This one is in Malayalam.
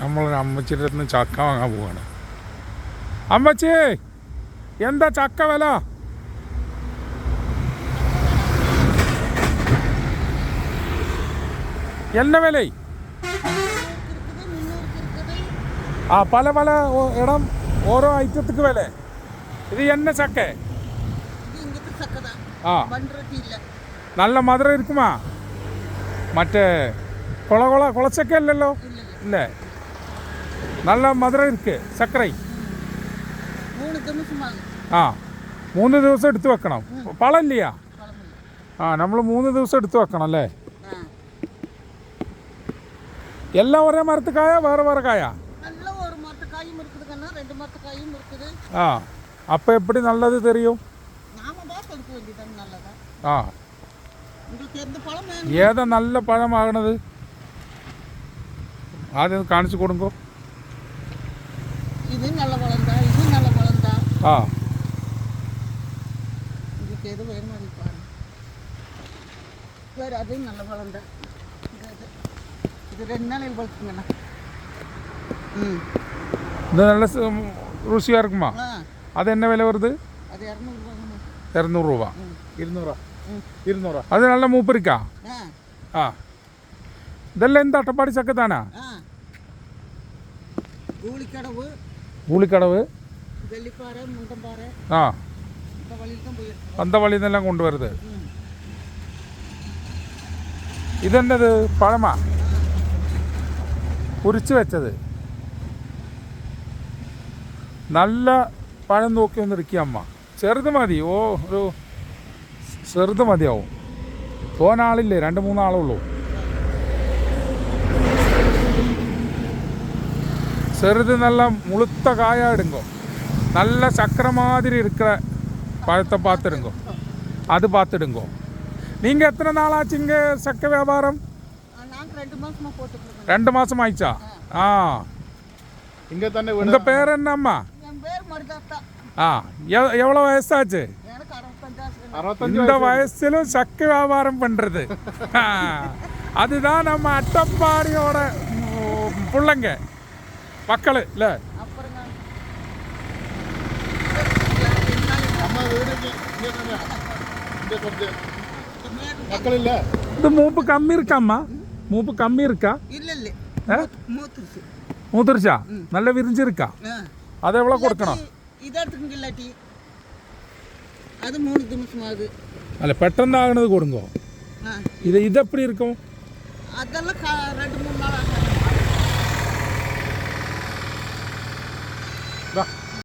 നമ്മളൊരു അമ്മച്ചിയുടെ അടുത്ത് ചക്ക വാങ്ങാൻ പോവാണ്. അമ്മച്ചി എന്താ ചക്ക വില? എന്ന വില? ആ പല പല ഇടം ഓരോ ഐറ്റത്തിക്ക് വില. ഇത് എന്ന ചക്ക? ആ. നല്ല മധുരം ഇരിക്കുമാ? മറ്റേ കുളകുള കൊള അല്ലല്ലോ? ഇല്ലേ? നല്ല മധുരം ഇരിക്ക് സക്കരൈ மூணு நிமிஷமாகும் ആ മൂന്ന് ദിവസം എടുത്തു വെക്കണം പളല്ലയാ பழமில்ல ആ നമ്മൾ മൂന്ന് ദിവസം എടുത്തു വെക്കണം അല്ലേ ஆ എല്ലാം ഒരേ മരത്ത് കായ വേറെ വേറെ കായ நல்ல ஒரு மரத்து காயும் இருக்குதுங்கன்னா ரெண்டு மரத்து காயும் இருக்குது ആ അപ്പം എപ്പടി നല്ലത് ആ உங்களுக்கு எது வேணும் அது பாருங்க வேறு அது நல்ல பழம் தான் இது அது. இது ரெண்டு நாளையில் பழுத்துங்கண்ணா ம் ഇത് നല്ല സ- രുചിയാ இருக்குமா ஆ അത് എന്നെ വില വരുത് அது இரநூறுபாங்கண்ணா ഇരുന്നൂറ് രൂപ ம் ഇരുന്നൂറാ ம் ഇരുന്നൂറാ അത് നല്ല മൂപ്പരിക്കാ ஆ ആ ഇതെല്ലാം എന്താ അട്ടപ്പാടി ചക്കത്താനാ ஆ கூலிக்கடவு പൂളിക്കടവ് வெள்ளிப்பாறை முண்டம்பாறை ആ. അന്തവള്ളിയിൽ നിന്നെല്ലാം കൊണ്ടുവരുത് ഇതെന്നത്? പഴമാ. ഉരിച്ചു വെച്ചത്. നല്ല പഴം നോക്കി ഒന്ന് അമ്മ. ചെറുത് മതി. ഓ ഒരു ചെറുത് മതിയാവും. പോനാളില്ലേ രണ്ട് മൂന്നാളുള്ളൂ ചെറുത് നല്ല മുളുത്ത കായ എടുങ്കോ நல்ல சக்கரை மாதிரி இருக்கிற பழத்தை பார்த்துடுங்கோ. அது பார்த்துடுங்கோ. நீங்கள் எத்தனை நாள் ஆச்சுங்க சக்கரை வியாபாரம்? ரெண்டு மாதம் ஆயிடுச்சா? ஆ. இங்கே தானே உங்கள் பேர் என்னம்மா? ஆ. எவ்வளோ வயசாச்சு? இந்த வயசிலும் சக்கு வியாபாரம் பண்ணுறது அதுதான் நம்ம அட்டப்பாடியோட பிள்ளைங்க. மக்கள் இல்லை. ഇത് മൂപ്പ് കമ്മി ഇരിക്കമ്മ മൂപ്പ് കമ്മി ഇരിക്ക മൂത്തിരിച്ച നല്ല വിരിഞ്ചിരിക്ക അതെവിടെ കൊടുക്കണം അല്ല പെട്ടെന്നാകണത് കൊടുക്കോ ഇത് ഇതെപ്പടി ഇരിക്കും അതെല്ലാം